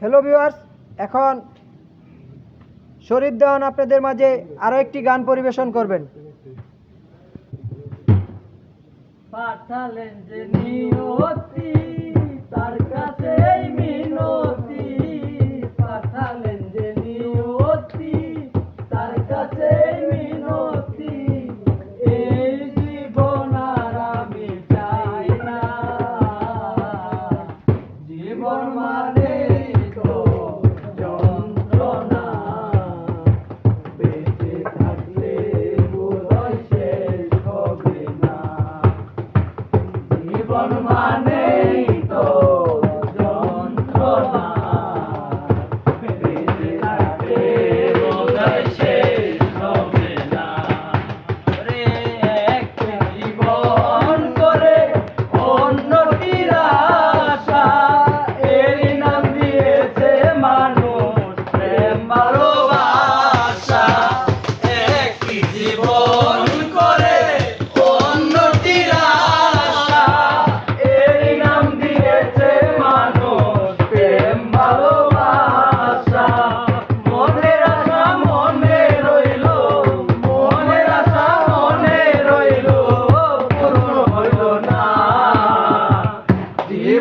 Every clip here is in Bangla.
হ্যালো ভিউয়ার্স এখন শরীর দেওয়ান আপনাদের মাঝে আরও একটি গান পরিবেশন করবেন। পাঠালেন যে নিয়তি, তার भगवान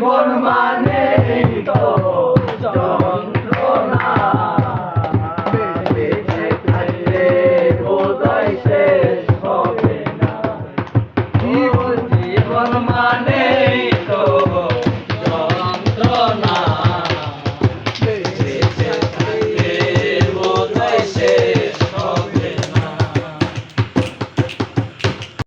por mano.